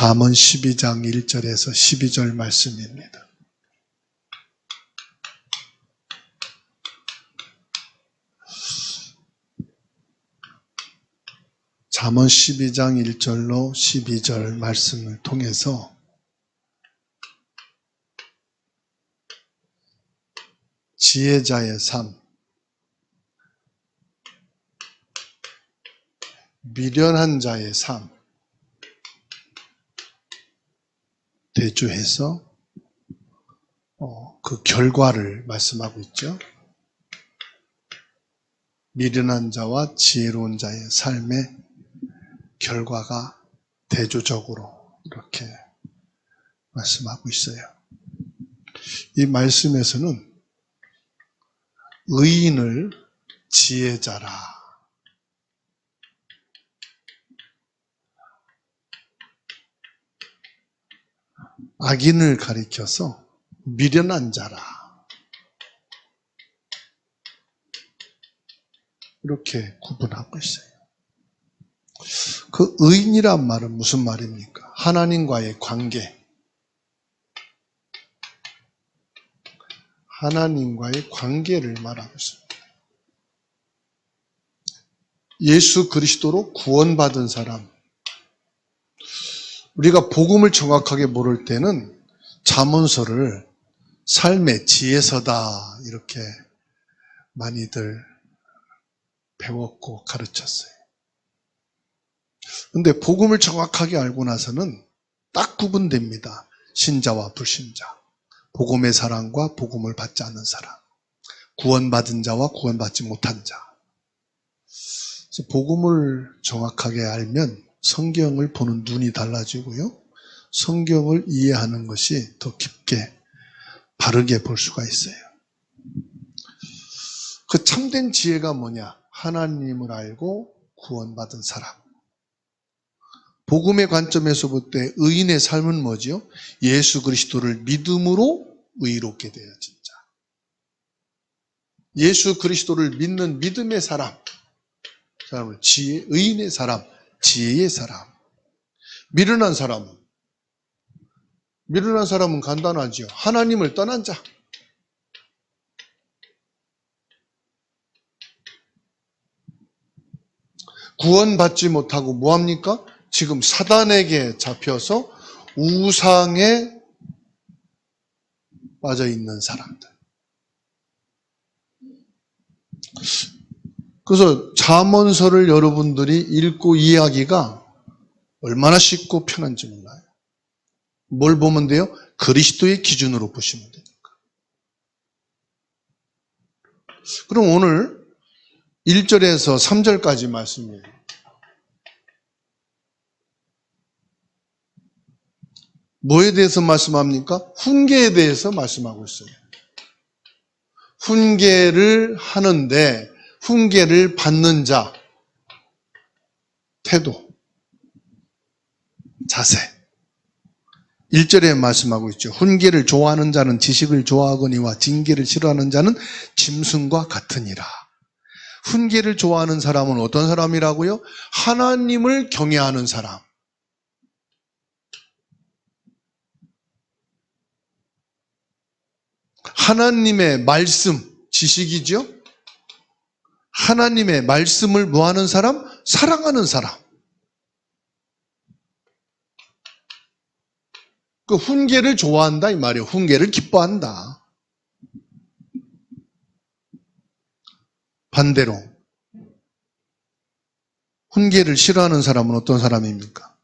잠언 12장 1절에서 12절 말씀입니다. 잠언 12장 1절로 12절 말씀을 통해서 지혜자의 삶, 미련한 자의 삶, 대조해서 어, 그 결과를 말씀하고 있죠. 미련한 자와 지혜로운 자의 삶의 결과가 대조적으로 이렇게 말씀하고 있어요. 이 말씀에서는 의인을 지혜자라. 악인을 가리켜서 미련한 자라. 이렇게 구분하고 있어요. 그 의인이란 말은 무슨 말입니까? 하나님과의 관계. 하나님과의 관계를 말하고 있습니다. 예수 그리스도로 구원받은 사람. 우리가 복음을 정확하게 모를 때는 자문서를 삶의 지혜서다 이렇게 많이들 배웠고 가르쳤어요. 근데 복음을 정확하게 알고 나서는 딱 구분됩니다. 신자와 불신자. 복음의 사랑과 복음을 받지 않는 사람. 구원받은 자와 구원받지 못한 자. 그래서 복음을 정확하게 알면 성경을 보는 눈이 달라지고요. 성경을 이해하는 것이 더 깊게 바르게 볼 수가 있어요. 그 참된 지혜가 뭐냐? 하나님을 알고 구원받은 사람. 복음의 관점에서 볼 때 의인의 삶은 뭐지요? 예수 그리스도를 믿음으로 의롭게 되어진 자. 예수 그리스도를 믿는 믿음의 사람. 사람을 지혜, 의인의 사람, 지혜의 사람. 미련한 사람은 미련한 사람은 간단하지요. 하나님을 떠난 자. 구원받지 못하고 뭐합니까? 지금 사단에게 잡혀서 우상에 빠져 있는 사람들. 그래서 잠언서를 여러분들이 읽고 이해하기가 얼마나 쉽고 편한지 몰라요. 뭘 보면 돼요? 그리스도의 기준으로 보시면 되니까. 그럼 오늘 1절에서 3절까지 말씀이에요. 뭐에 대해서 말씀합니까? 훈계에 대해서 말씀하고 있어요. 훈계를 하는데 훈계를 받는 자 태도 자세 1절에 말씀하고 있죠. 훈계를 좋아하는 자는 지식을 좋아하거니와 징계를 싫어하는 자는 짐승과 같으니라. 훈계를 좋아하는 사람은 어떤 사람이라고요? 하나님을 경외하는 사람. 하나님의 말씀, 지식이죠? 하나님의 말씀을 뭐하는 사람? 사랑하는 사람. 그 훈계를 좋아한다 이 말이에요. 훈계를 기뻐한다. 반대로 훈계를 싫어하는 사람은 어떤 사람입니까?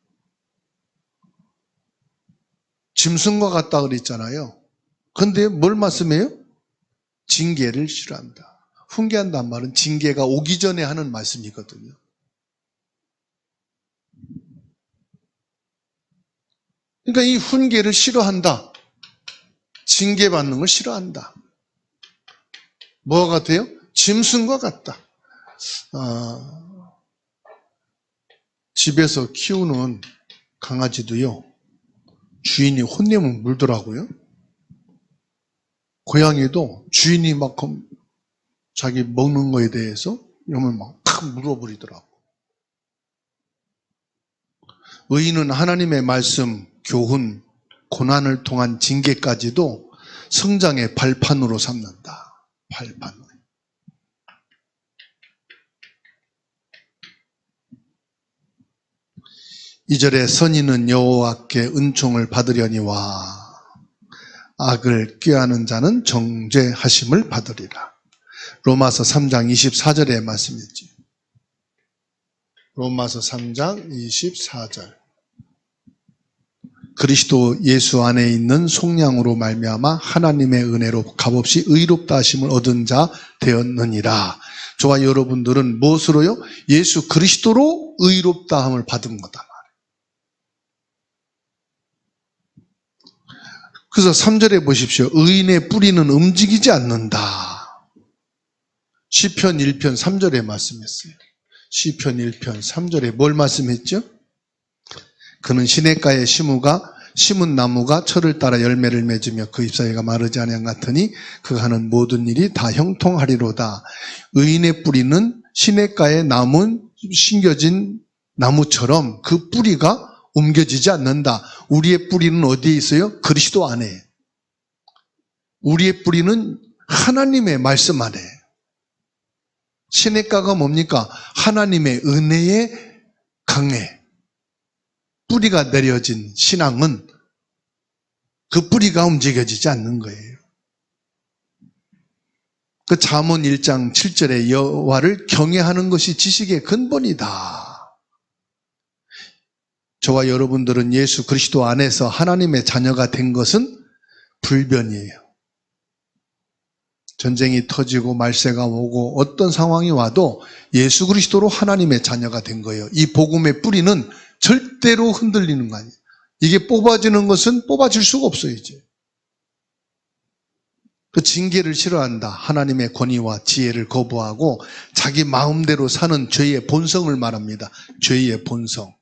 짐승과 같다 그랬잖아요. 근데 뭘 말씀해요? 징계를 싫어한다. 훈계한다는 말은 징계가 오기 전에 하는 말씀이거든요. 그러니까 이 훈계를 싫어한다. 징계받는 걸 싫어한다. 뭐가 같아요? 짐승과 같다. 아, 집에서 키우는 강아지도요, 주인이 혼내면 물더라고요. 고양이도 주인이 막 자기 먹는 거에 대해서 이러면 막탁 물어버리더라고. 의인은 하나님의 말씀, 교훈, 고난을 통한 징계까지도 성장의 발판으로 삼는다. 발판. 이절에 선인은 여호와께 은총을 받으려니와 악을 꾀하는 자는 정죄하심을 받으리라. 로마서 3장 24절의 말씀이지. 로마서 3장 24절. 그리스도 예수 안에 있는 속량으로 말미암아 하나님의 은혜로 값없이 의롭다 하심을 얻은 자 되었느니라. 저와 여러분들은 무엇으로요? 예수 그리스도로 의롭다 함을 받은 거다. 그래서 3절에 보십시오. 의인의 뿌리는 움직이지 않는다. 시편 1편 3절에 말씀했어요. 시편 1편 3절에 뭘 말씀했죠? 그는 시냇가에 심우가 심은 나무가 철을 따라 열매를 맺으며 그 잎사귀가 마르지 아니한 같으니 그가 하는 모든 일이 다 형통하리로다. 의인의 뿌리는 시냇가에 남은 심겨진 나무처럼 그 뿌리가 옮겨지지 않는다. 우리의 뿌리는 어디에 있어요? 그리스도 안에. 우리의 뿌리는 하나님의 말씀 안에. 시냇가가 뭡니까? 하나님의 은혜의 강해. 뿌리가 내려진 신앙은 그 뿌리가 움직여지지 않는 거예요. 그 잠언 1장 7절에 여호와를 경외하는 것이 지식의 근본이다. 저와 여러분들은 예수 그리스도 안에서 하나님의 자녀가 된 것은 불변이에요. 전쟁이 터지고 말세가 오고 어떤 상황이 와도 예수 그리스도로 하나님의 자녀가 된 거예요. 이 복음의 뿌리는 절대로 흔들리는 거 아니에요. 이게 뽑아지는 것은 뽑아질 수가 없어요, 이제. 그 징계를 싫어한다. 하나님의 권위와 지혜를 거부하고 자기 마음대로 사는 죄의 본성을 말합니다. 죄의 본성.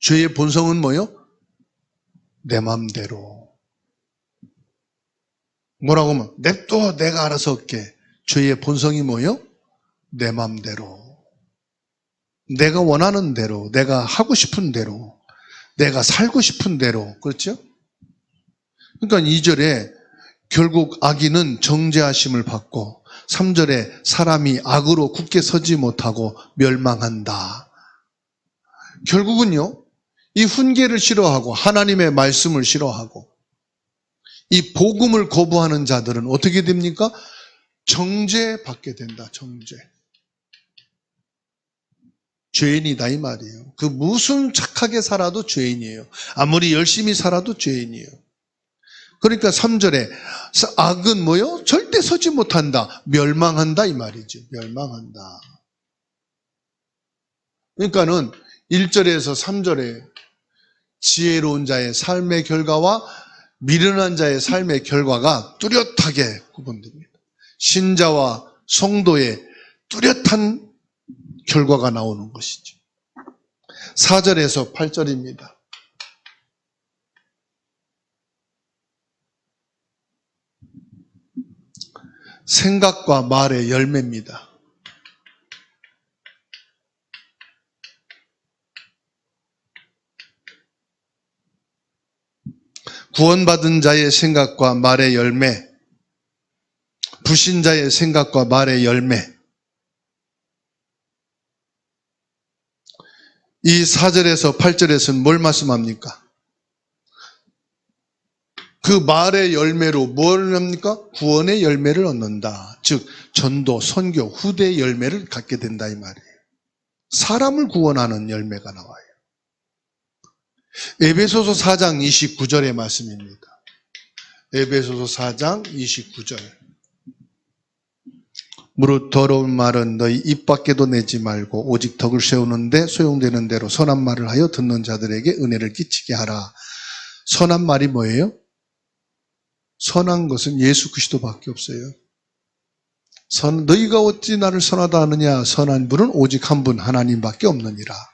죄의 본성은 뭐요? 내 맘대로. 뭐라고 하면 냅둬 내가 알아서 할게. 죄의 본성이 뭐요? 내 맘대로. 내가 원하는 대로, 내가 하고 싶은 대로, 내가 살고 싶은 대로. 그렇죠? 그러니까 2절에 결국 악인은 정죄하심을 받고 3절에 사람이 악으로 굳게 서지 못하고 멸망한다. 결국은요, 이 훈계를 싫어하고 하나님의 말씀을 싫어하고 이 복음을 거부하는 자들은 어떻게 됩니까? 정죄 받게 된다. 정죄. 죄인이다 이 말이에요. 그 무슨 착하게 살아도 죄인이에요. 아무리 열심히 살아도 죄인이에요. 그러니까 3절에 악은 뭐요? 절대 서지 못한다. 멸망한다 이 말이죠. 멸망한다. 그러니까는 1절에서 3절에 지혜로운 자의 삶의 결과와 미련한 자의 삶의 결과가 뚜렷하게 구분됩니다. 신자와 성도의 뚜렷한 결과가 나오는 것이죠. 4절에서 8절입니다. 생각과 말의 열매입니다. 구원받은 자의 생각과 말의 열매, 불신자의 생각과 말의 열매. 이 4절에서 8절에서는 뭘 말씀합니까? 그 말의 열매로 뭘 합니까? 구원의 열매를 얻는다. 즉, 전도, 선교, 후대의 열매를 갖게 된다 이 말이에요. 사람을 구원하는 열매가 나와요. 에베소서 4장 29절의 말씀입니다. 에베소서 4장 29절. 무릇 더러운 말은 너희 입 밖에도 내지 말고 오직 덕을 세우는데 소용되는 대로 선한 말을 하여 듣는 자들에게 은혜를 끼치게 하라. 선한 말이 뭐예요? 선한 것은 예수 그리스도밖에 없어요. 선 너희가 어찌 나를 선하다 하느냐 선한 분은 오직 한 분 하나님밖에 없느니라.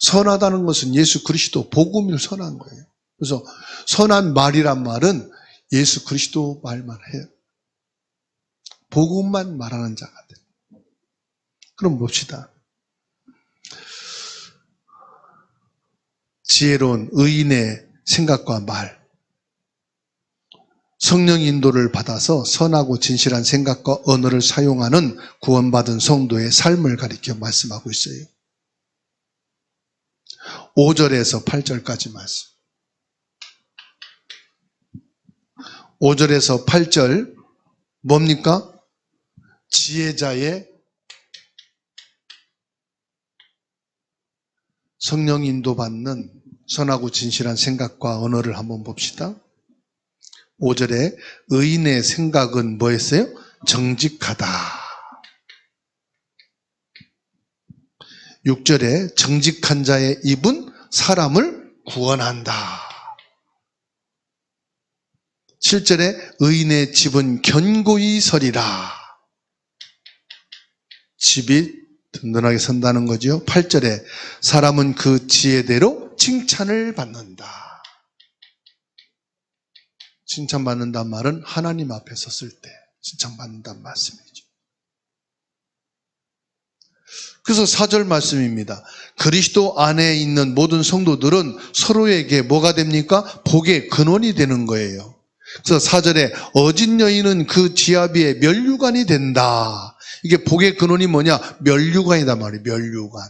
선하다는 것은 예수 그리스도 복음을 선한 거예요. 그래서 선한 말이란 말은 예수 그리스도 말만 해요. 복음만 말하는 자가 돼. 그럼 봅시다. 지혜로운 의인의 생각과 말, 성령 인도를 받아서 선하고 진실한 생각과 언어를 사용하는 구원받은 성도의 삶을 가리켜 말씀하고 있어요. 5절에서 8절까지 말씀. 5절에서 8절 뭡니까? 지혜자의 성령 인도받는 선하고 진실한 생각과 언어를 한번 봅시다. 5절에 의인의 생각은 뭐였어요? 정직하다. 6절에 정직한 자의 입은 사람을 구원한다. 7절에 의인의 집은 견고히 서리라. 집이 든든하게 선다는 거죠. 8절에 사람은 그 지혜대로 칭찬을 받는다. 칭찬받는단 말은 하나님 앞에 섰을 때 칭찬받는다는 말씀이죠. 그래서 4절 말씀입니다. 그리스도 안에 있는 모든 성도들은 서로에게 뭐가 됩니까? 복의 근원이 되는 거예요. 그래서 4절에 어진 여인은 그 지아비의 멸류관이 된다. 이게 복의 근원이 뭐냐? 멸류관이다 말이에요. 멸류관.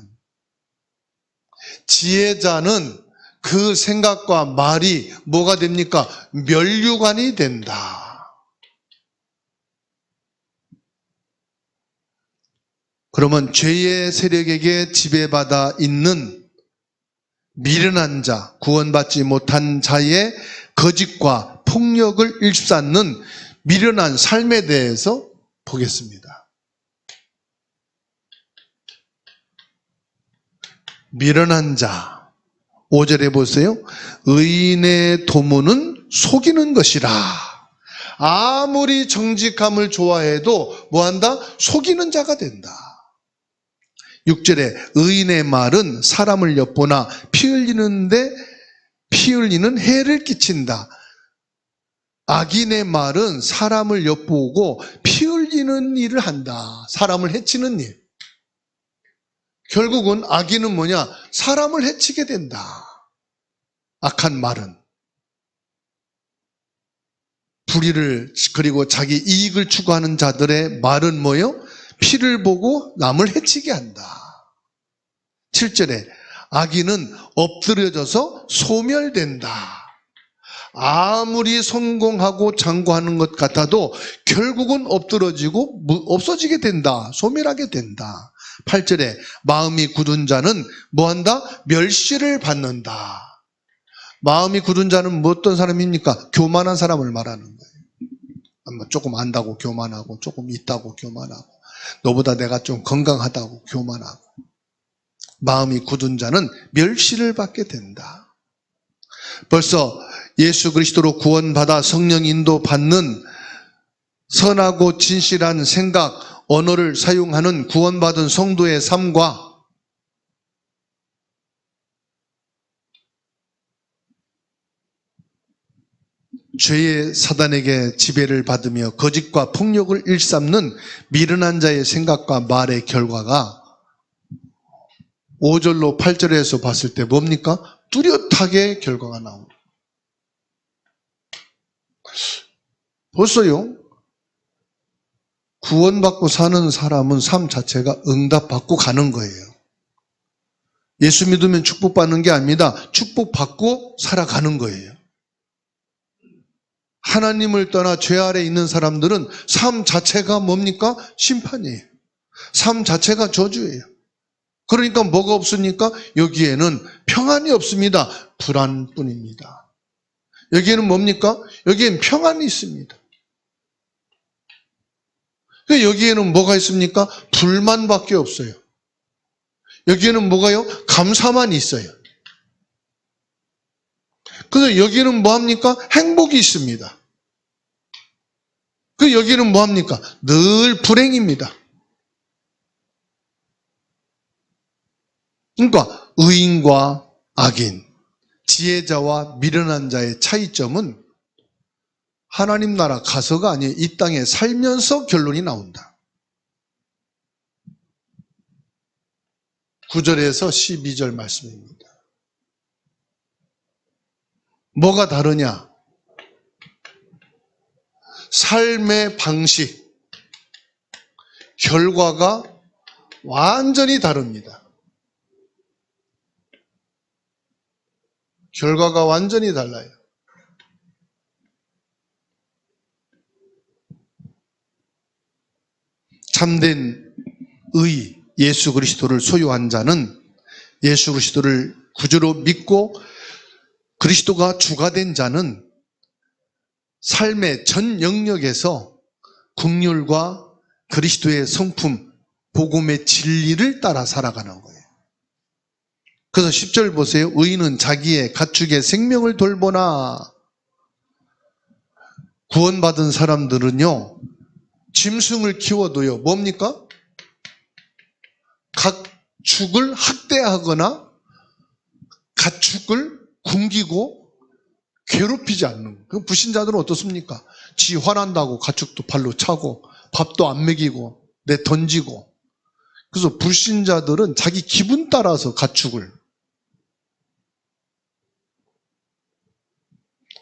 지혜자는 그 생각과 말이 뭐가 됩니까? 멸류관이 된다. 그러면 죄의 세력에게 지배받아 있는 미련한 자, 구원받지 못한 자의 거짓과 폭력을 일삼는 미련한 삶에 대해서 보겠습니다. 미련한 자. 5절에 보세요. 의인의 도모는 속이는 것이라. 아무리 정직함을 좋아해도 뭐한다? 속이는 자가 된다. 6절에 의인의 말은 사람을 엿보나 피 흘리는데 피 흘리는 해를 끼친다. 악인의 말은 사람을 엿보고 피 흘리는 일을 한다. 사람을 해치는 일. 결국은 악인은 뭐냐? 사람을 해치게 된다. 악한 말은. 불의를, 그리고 자기 이익을 추구하는 자들의 말은 뭐요? 피를 보고 남을 해치게 한다. 7절에 악인은 엎드려져서 소멸된다. 아무리 성공하고 장구하는 것 같아도 결국은 엎드러지고 없어지게 된다. 소멸하게 된다. 8절에 마음이 굳은 자는 뭐한다? 멸시를 받는다. 마음이 굳은 자는 뭐 어떤 사람입니까? 교만한 사람을 말하는 거예요. 조금 안다고 교만하고 조금 있다고 교만하고 너보다 내가 좀 건강하다고 교만하고 마음이 굳은 자는 멸시를 받게 된다. 벌써 예수 그리스도로 구원받아 성령 인도 받는 선하고 진실한 생각, 언어를 사용하는 구원받은 성도의 삶과 죄의 사단에게 지배를 받으며 거짓과 폭력을 일삼는 미련한 자의 생각과 말의 결과가 5절로 8절에서 봤을 때 뭡니까? 뚜렷하게 결과가 나옵니다. 벌써요, 구원받고 사는 사람은 삶 자체가 응답받고 가는 거예요. 예수 믿으면 축복받는 게 아닙니다. 축복받고 살아가는 거예요. 하나님을 떠나 죄 아래 있는 사람들은 삶 자체가 뭡니까? 심판이에요. 삶 자체가 저주예요. 그러니까 뭐가 없습니까? 여기에는 평안이 없습니다. 불안뿐입니다. 여기에는 뭡니까? 여기에는 평안이 있습니다. 여기에는 뭐가 있습니까? 불만밖에 없어요. 여기에는 뭐가요? 감사만 있어요. 그래서 여기는 뭐합니까? 행복이 있습니다. 그 여기는 뭐합니까? 늘 불행입니다. 그러니까 의인과 악인, 지혜자와 미련한 자의 차이점은 하나님 나라 가서가 아니에요. 이 땅에 살면서 결론이 나온다. 9절에서 12절 말씀입니다. 뭐가 다르냐? 삶의 방식, 결과가 완전히 다릅니다. 결과가 완전히 달라요. 참된 의, 예수 그리스도를 소유한 자는 예수 그리스도를 구주로 믿고 그리스도가 주가 된 자는 삶의 전 영역에서 국률과 그리스도의 성품, 복음의 진리를 따라 살아가는 거예요. 그래서 10절 보세요. 의인은 자기의 가축의 생명을 돌보나 구원받은 사람들은요. 짐승을 키워도요. 뭡니까? 가축을 학대하거나 가축을 굶기고 괴롭히지 않는 그 불신자들은 어떻습니까? 지 화난다고 가축도 발로 차고 밥도 안 먹이고 내 던지고 그래서 불신자들은 자기 기분 따라서 가축을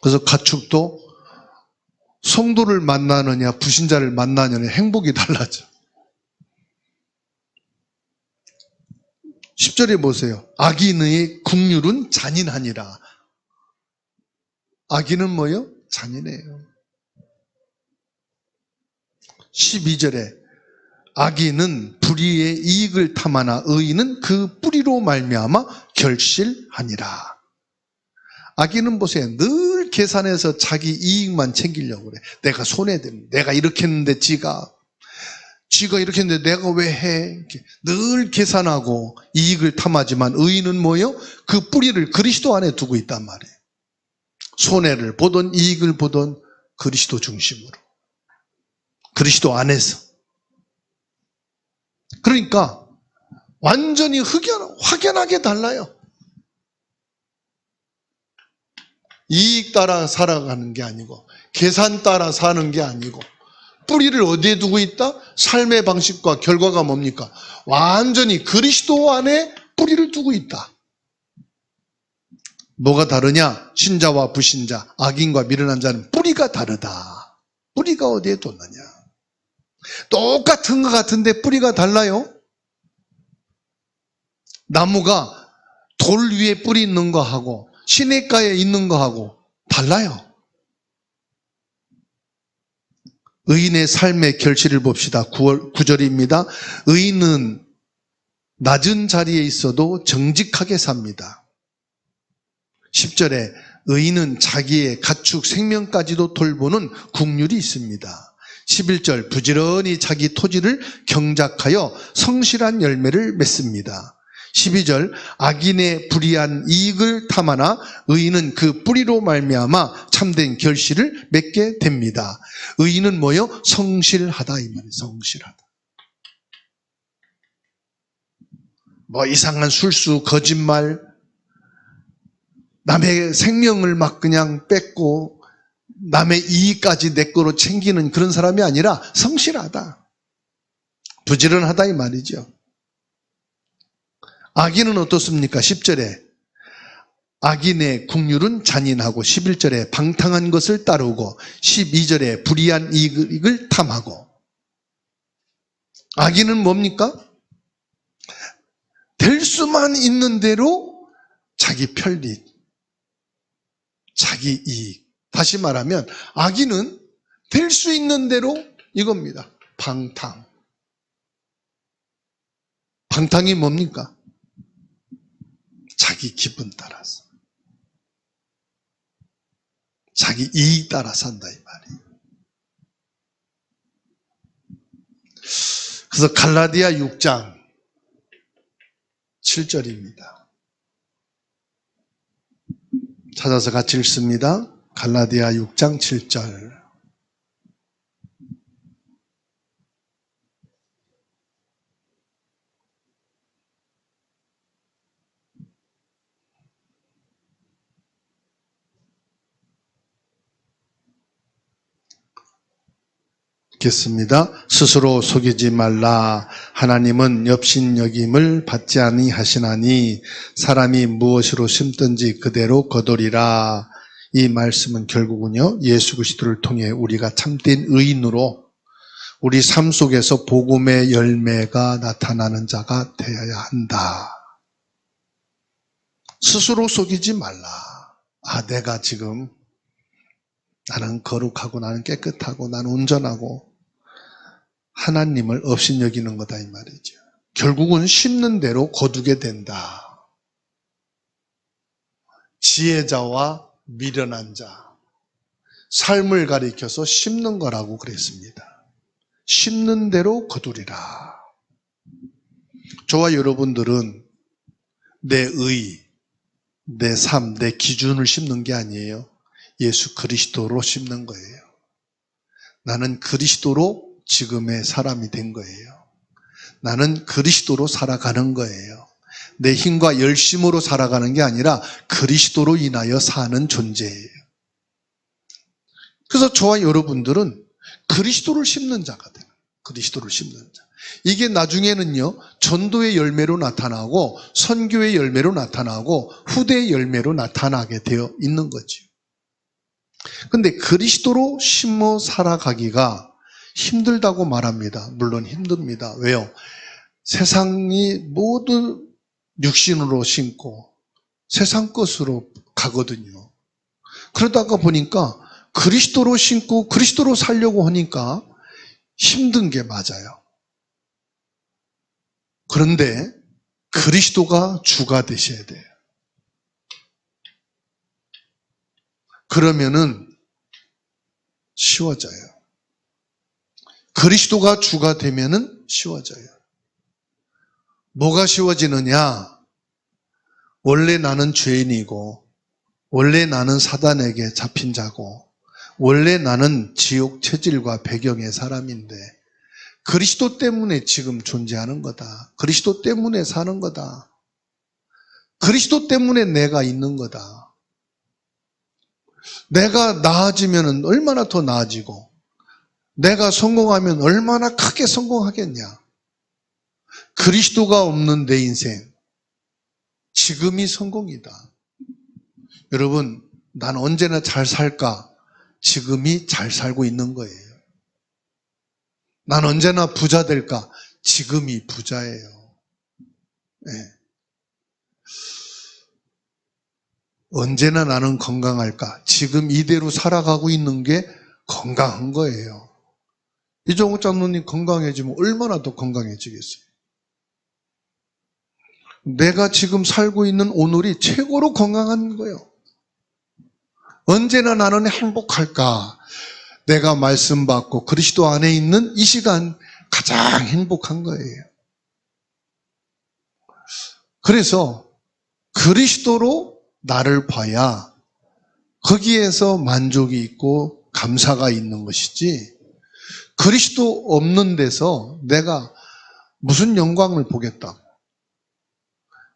그래서 가축도 성도를 만나느냐 불신자를 만나느냐 행복이 달라져. 10절에 보세요. 악인의 국률은 잔인하니라. 악인은 뭐요? 잔인해요. 12절에 악인은 불의의 이익을 탐하나 의인은 그 뿌리로 말미암아 결실하니라. 악인은 보세요. 늘 계산해서 자기 이익만 챙기려고 그래. 내가 손해되면 내가 이렇게 했는데 지가 지가 이렇게 했는데 내가 왜 해? 늘 계산하고 이익을 탐하지만 의인은 뭐요? 그 뿌리를 그리스도 안에 두고 있단 말이에요. 손해를 보던 이익을 보던 그리스도 중심으로. 그리스도 안에서. 그러니까 완전히 흑연, 확연하게 달라요. 이익 따라 살아가는 게 아니고 계산 따라 사는 게 아니고 뿌리를 어디에 두고 있다? 삶의 방식과 결과가 뭡니까? 완전히 그리스도 안에 뿌리를 두고 있다. 뭐가 다르냐? 신자와 불신자, 악인과 미련한 자는 뿌리가 다르다. 뿌리가 어디에 뒀느냐? 똑같은 것 같은데 뿌리가 달라요? 나무가 돌 위에 뿌리 있는 거하고 시냇가에 있는 거하고 달라요. 의인의 삶의 결실을 봅시다. 9월, 9절입니다. 의인은 낮은 자리에 있어도 정직하게 삽니다. 10절에 의인은 자기의 가축 생명까지도 돌보는 국률이 있습니다. 11절 부지런히 자기 토지를 경작하여 성실한 열매를 맺습니다. 12절 악인의 불의한 이익을 탐하나 의인은 그 뿌리로 말미암아 참된 결실을 맺게 됩니다. 의인은 뭐요? 성실하다 이 말이에요. 성실하다. 뭐 이상한 술수, 거짓말, 남의 생명을 막 그냥 뺏고 남의 이익까지 내 거로 챙기는 그런 사람이 아니라 성실하다. 부지런하다 이 말이죠. 악인은 어떻습니까? 10절에 악인의 국률은 잔인하고 11절에 방탕한 것을 따르고 12절에 불의한 이익을 탐하고 악인은 뭡니까? 될 수만 있는 대로 자기 편리, 자기 이익. 다시 말하면 악인은 될 수 있는 대로 이겁니다. 방탕. 방탕이 뭡니까? 자기 기분 따라서. 자기 이익 따라 산다, 이 말이에요. 그래서 갈라디아 6장 7절입니다. 찾아서 같이 읽습니다. 갈라디아 6장 7절. 읽겠습니다. 스스로 속이지 말라. 하나님은 엽신여김을 받지 아니하시나니 사람이 무엇으로 심든지 그대로 거두리라. 이 말씀은 결국은요, 예수 그리스도를 통해 우리가 참된 의인으로 우리 삶 속에서 복음의 열매가 나타나는 자가 되어야 한다. 스스로 속이지 말라. 아, 내가 지금 나는 거룩하고 나는 깨끗하고 나는 온전하고 하나님을 없인 여기는 거다 이 말이죠. 결국은 심는 대로 거두게 된다. 지혜자와 미련한 자. 삶을 가리켜서 심는 거라고 그랬습니다. 심는 대로 거두리라. 저와 여러분들은 내 의, 내 삶, 내 기준을 심는 게 아니에요. 예수 그리스도로 심는 거예요. 나는 그리스도로 지금의 사람이 된 거예요. 나는 그리스도로 살아가는 거예요. 내 힘과 열심으로 살아가는 게 아니라 그리스도로 인하여 사는 존재예요. 그래서 저와 여러분들은 그리스도를 심는 자가 돼요. 그리스도를 심는 자. 이게 나중에는요, 전도의 열매로 나타나고, 선교의 열매로 나타나고, 후대의 열매로 나타나게 되어 있는 거죠. 근데 그리스도로 심어 살아가기가 힘들다고 말합니다. 물론 힘듭니다. 왜요? 세상이 모두 육신으로 심고 세상 것으로 가거든요. 그러다가 보니까 그리스도로 심고 그리스도로 살려고 하니까 힘든 게 맞아요. 그런데 그리스도가 주가 되셔야 돼요. 그러면은 쉬워져요. 그리스도가 주가 되면은 쉬워져요. 뭐가 쉬워지느냐? 원래 나는 죄인이고, 원래 나는 사단에게 잡힌 자고, 원래 나는 지옥 체질과 배경의 사람인데, 그리스도 때문에 지금 존재하는 거다. 그리스도 때문에 사는 거다. 그리스도 때문에 내가 있는 거다. 내가 나아지면 얼마나 더 나아지고, 내가 성공하면 얼마나 크게 성공하겠냐. 그리스도가 없는 내 인생, 지금이 성공이다. 여러분, 난 언제나 잘 살까? 지금이 잘 살고 있는 거예요. 난 언제나 부자 될까? 지금이 부자예요. 네. 언제나 나는 건강할까? 지금 이대로 살아가고 있는 게 건강한 거예요. 이종욱 장로님 건강해지면 얼마나 더 건강해지겠어요? 내가 지금 살고 있는 오늘이 최고로 건강한 거예요. 언제나 나는 행복할까? 내가 말씀 받고 그리스도 안에 있는 이 시간 가장 행복한 거예요. 그래서 그리스도로 나를 봐야 거기에서 만족이 있고 감사가 있는 것이지 그리스도 없는 데서 내가 무슨 영광을 보겠다고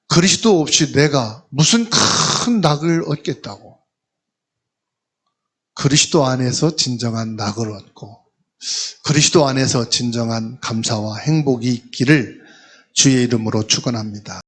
그리스도 없이 내가 무슨 큰 낙을 얻겠다고 그리스도 안에서 진정한 낙을 얻고 그리스도 안에서 진정한 감사와 행복이 있기를 주의 이름으로 축원합니다.